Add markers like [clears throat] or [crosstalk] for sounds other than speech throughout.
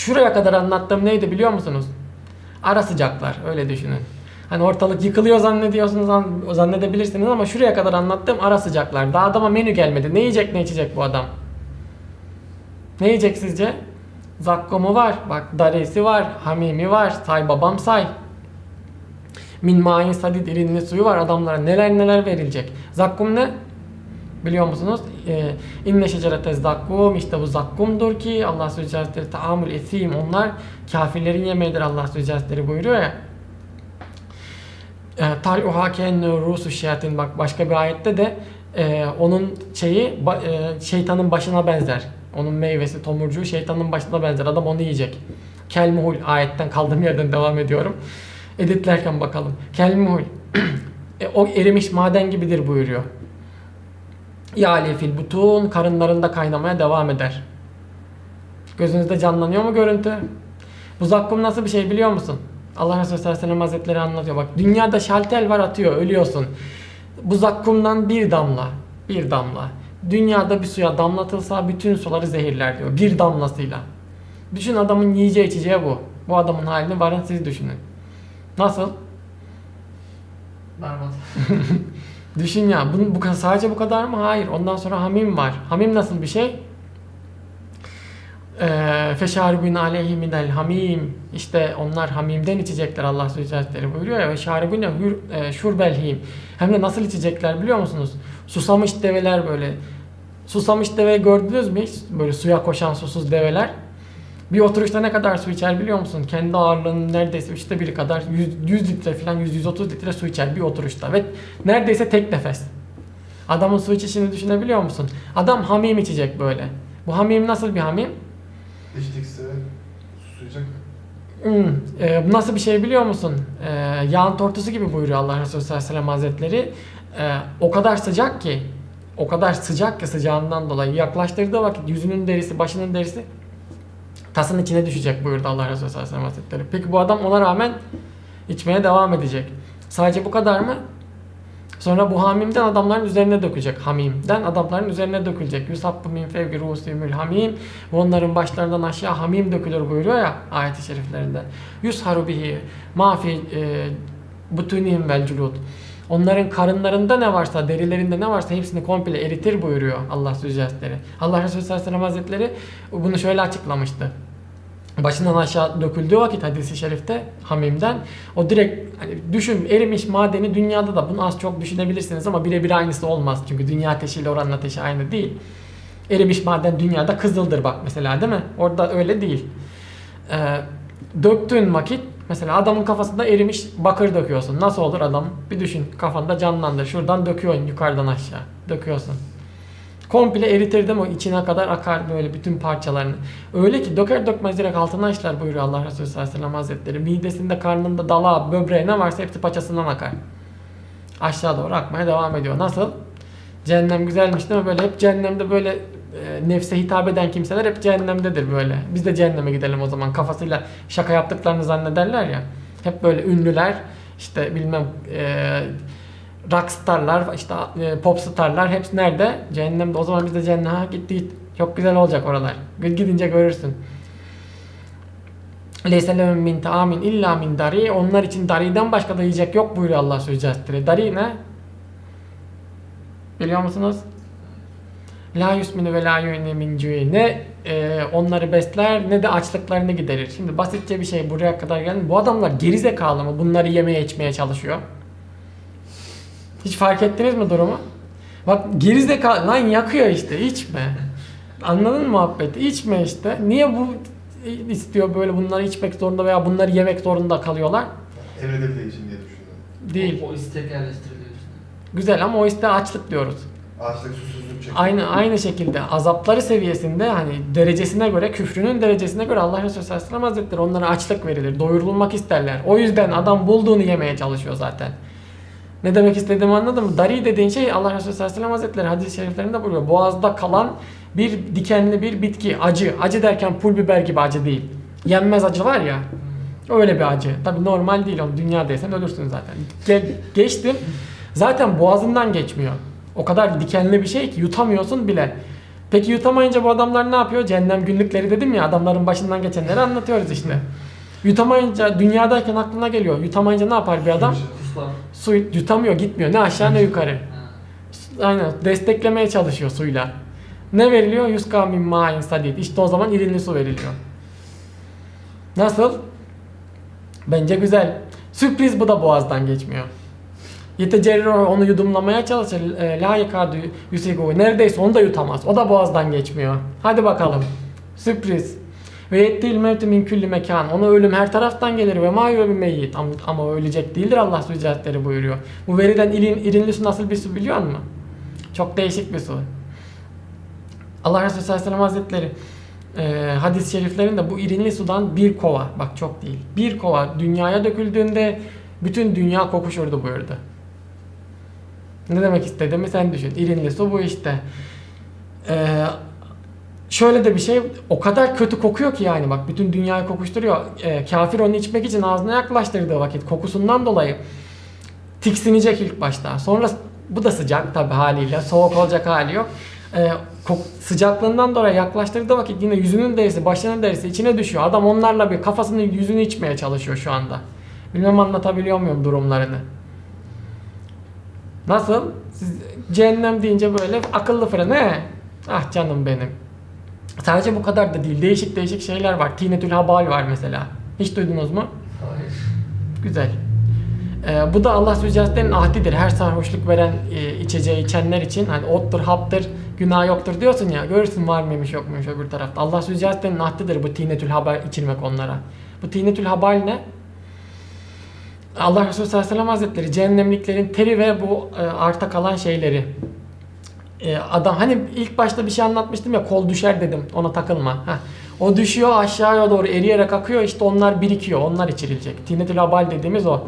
Şuraya kadar anlattığım neydi biliyor musunuz? Ara sıcaklar öyle düşünün. Hani ortalık yıkılıyor zannediyorsunuz, zan- zannedebilirsiniz ama şuraya kadar anlattığım ara sıcaklar. Daha adama menü gelmedi. Ne yiyecek ne içecek bu adam? Ne yiyecek sizce? Zakkumu var, bak daresi var, hamimi var, say babam say. Min main sadid irinli suyu var adamlara neler neler verilecek. Zakkum ne? Biliyor musunuz? Ee, İnne şecerete zakkum işte bu zakkumdur ki Allah Sözü Hazretleri taamül esim onlar kafirlerin yemeğidir Allah Sözü Hazretleri buyuruyor ya. E, Tal'uha kenne rusu şeyatin bak başka bir ayette de e, onun şeyi e, şeytanın başına benzer. Onun meyvesi tomurcuğu şeytanın başına benzer. Adam onu yiyecek. Kelmuhul ayetten kaldığım yerden devam ediyorum. Editlerken bakalım. Kelmuhul [clears throat] e, o erimiş maden gibidir buyuruyor. Yâli fil butun karınlarında kaynamaya devam eder. Gözünüzde canlanıyor mu görüntü? Bu zakkum nasıl bir şey biliyor musun? Allah Resulü sallallahu aleyhi ve hazretleri anlatıyor. Bak dünyada şaltel var atıyor ölüyorsun. Bu zakkumdan bir damla, bir damla. Dünyada bir suya damlatılsa bütün suları zehirler diyor. Bir damlasıyla. Düşün adamın yiyeceği içeceği bu. Bu adamın halini varın siz düşünün. Nasıl? Berbat. [laughs] Düşün ya. Bu, bu sadece bu kadar mı? Hayır. Ondan sonra hamim var. Hamim nasıl bir şey? Eee feşaribun aleyhi minel hamim. İşte onlar hamimden içecekler Allah Sözü Hazretleri buyuruyor ya. Ve şaribun şurbel him. Hem de nasıl içecekler biliyor musunuz? Susamış develer böyle. Susamış deve gördünüz mü hiç? Böyle suya koşan susuz develer. Bir oturuşta ne kadar su içer biliyor musun? Kendi ağırlığının neredeyse üçte biri kadar 100, 100 litre falan 100-130 litre su içer bir oturuşta ve neredeyse tek nefes. Adamın su içişini düşünebiliyor musun? Adam hamim içecek böyle. Bu hamim nasıl bir hamim? İçtikse susayacak. Hmm, e, bu nasıl bir şey biliyor musun? E, yağın tortusu gibi buyuruyor Allah Resulü sallallahu aleyhi ve sellem hazretleri. E, o kadar sıcak ki, o kadar sıcak ki sıcağından dolayı yaklaştırdığı vakit yüzünün derisi, başının derisi tasın içine düşecek buyurdu Allah Resulü sallallahu aleyhi ve hazretleri. Peki bu adam ona rağmen içmeye devam edecek. Sadece bu kadar mı? Sonra bu hamimden adamların üzerine dökecek. Hamimden adamların üzerine dökülecek. Yusabbu min fevki rusihimül hamim. Onların başlarından aşağı hamim dökülür buyuruyor ya ayet-i şeriflerinde. Yusharu bihi ma fi e, butunihim vel culud. Onların karınlarında ne varsa, derilerinde ne varsa hepsini komple eritir buyuruyor Allah Sözü. Allah Resulü sallallahu aleyhi ve Hazretleri bunu şöyle açıklamıştı başından aşağı döküldüğü vakit hadisi şerifte hamimden o direkt hani düşün erimiş madeni dünyada da bunu az çok düşünebilirsiniz ama birebir aynısı olmaz. Çünkü dünya ateşiyle oranın ateşi aynı değil. Erimiş maden dünyada kızıldır bak mesela değil mi? Orada öyle değil. Ee, döktüğün vakit mesela adamın kafasında erimiş bakır döküyorsun. Nasıl olur adam? Bir düşün kafanda canlandır. Şuradan döküyorsun yukarıdan aşağı. Döküyorsun. Komple eritirdim o içine kadar akar böyle bütün parçalarını. Öyle ki döker dökmez direkt altına işler buyuruyor Allah Resulü sallallahu aleyhi ve sellem hazretleri. Midesinde, karnında, dalağı, böbreği ne varsa hepsi paçasından akar. Aşağı doğru akmaya devam ediyor. Nasıl? Cehennem güzelmiş değil mi? Böyle hep cehennemde böyle e, nefse hitap eden kimseler hep cehennemdedir böyle. Biz de cehenneme gidelim o zaman kafasıyla şaka yaptıklarını zannederler ya. Hep böyle ünlüler işte bilmem e, rockstarlar, işte e, popstarlar hepsi nerede? Cehennemde. O zaman biz de cehenneme ha, git. Çok güzel olacak oralar. Gidince görürsün. Leyse lehum min taamin illa min dari. Onlar için dariden başka da yiyecek yok buyuruyor Allah Sözü. Dari ne? Biliyor musunuz? La yusminu ve la yu'ni min. Ne e, onları besler ne de açlıklarını giderir. Şimdi basitçe bir şey buraya kadar geldi. Bu adamlar geri zekalı mı? Bunları yemeye içmeye çalışıyor. Hiç fark ettiniz mi durumu? Bak geri zekalı lan yakıyor işte içme. Anladın mı muhabbeti? İçme işte. Niye bu istiyor böyle bunları içmek zorunda veya bunları yemek zorunda kalıyorlar? Emredebildiği için diye düşündüm. Değil. O, o istek yerleştiriliyor. Güzel ama o iste açlık diyoruz. Açlık susuzluk çekiyor. Aynı aynı şekilde azapları seviyesinde hani derecesine göre küfrünün derecesine göre Allah Resulü sallallahu aleyhi ve sellem hazretleri onlara açlık verilir. Doyurulmak isterler. O yüzden adam bulduğunu yemeye çalışıyor zaten. Ne demek istediğimi anladın mı? Dari dediğin şey Allah Resulü sallallahu aleyhi ve sellem hazretleri hadis-i şeriflerinde buyuruyor. Boğazda kalan bir dikenli bir bitki. Acı. Acı derken pul biber gibi acı değil. Yenmez acı var ya. Öyle bir acı. Tabi normal değil onu dünyadaysan ölürsün zaten. Ge- geçtim. Zaten boğazından geçmiyor. O kadar dikenli bir şey ki yutamıyorsun bile. Peki yutamayınca bu adamlar ne yapıyor? Cehennem günlükleri dedim ya adamların başından geçenleri anlatıyoruz işte. Yutamayınca dünyadayken aklına geliyor. Yutamayınca ne yapar bir adam? Su yutamıyor gitmiyor. Ne aşağı ne yukarı. Aynen desteklemeye çalışıyor suyla. Ne veriliyor? Yuska min ma'in sadid. İşte o zaman irinli su veriliyor. Nasıl? Bence güzel. Sürpriz bu da boğazdan geçmiyor. Yetecerro onu yudumlamaya çalışır. E, La yakadu yusigu. Neredeyse onu da yutamaz. O da boğazdan geçmiyor. Hadi bakalım. Sürpriz. Ve yettil mevtu min külli mekan. Ona ölüm her taraftan gelir ve ma yu'min meyyit. Ama, ölecek değildir Allah Sübhanehu buyuruyor. Bu verilen irin, irinli su nasıl bir su biliyor musun? Çok değişik bir su. Allah Resulü sallallahu aleyhi ve sellem hazretleri e, hadis-i şeriflerinde bu irinli sudan bir kova, bak çok değil, bir kova dünyaya döküldüğünde bütün dünya kokuşurdu buyurdu. Ne demek istediğimi sen düşün. İrinli su bu işte. Ee, şöyle de bir şey, o kadar kötü kokuyor ki yani bak bütün dünyayı kokuşturuyor. Ee, kafir onu içmek için ağzına yaklaştırdığı vakit kokusundan dolayı tiksinecek ilk başta. Sonra bu da sıcak tabi haliyle. Soğuk olacak hali yok. Ee, kok- sıcaklığından dolayı yaklaştırdığı vakit yine yüzünün derisi, başının derisi içine düşüyor. Adam onlarla bir kafasını yüzünü içmeye çalışıyor şu anda. Bilmem anlatabiliyor muyum durumlarını. Nasıl? Siz cehennem deyince böyle akıllı fren he? Ah canım benim. Sadece bu kadar da değil. Değişik değişik şeyler var. Tinetül habal var mesela. Hiç duydunuz mu? Hayır. Güzel. Ee, bu da Allah Sübhanehu'nun ahdidir. Her sarhoşluk veren e, içeceği içenler için hani ottur, haptır, günah yoktur diyorsun ya. Görürsün var mıymış yok muymuş öbür tarafta. Allah Sübhanehu'nun ahdidir bu tinetül habal içirmek onlara. Bu tinetül habal ne? Allah Resulü sallallahu aleyhi ve sellem hazretleri cehennemliklerin teri ve bu e, arta kalan şeyleri. E, adam hani ilk başta bir şey anlatmıştım ya kol düşer dedim ona takılma. Heh. O düşüyor aşağıya doğru eriyerek akıyor işte onlar birikiyor onlar içirilecek. Tinetül habal dediğimiz o.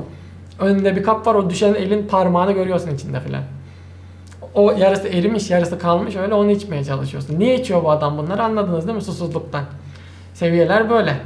Önünde bir kap var o düşen elin parmağını görüyorsun içinde filan. O yarısı erimiş yarısı kalmış öyle onu içmeye çalışıyorsun. Niye içiyor bu adam bunları anladınız değil mi susuzluktan? Seviyeler böyle.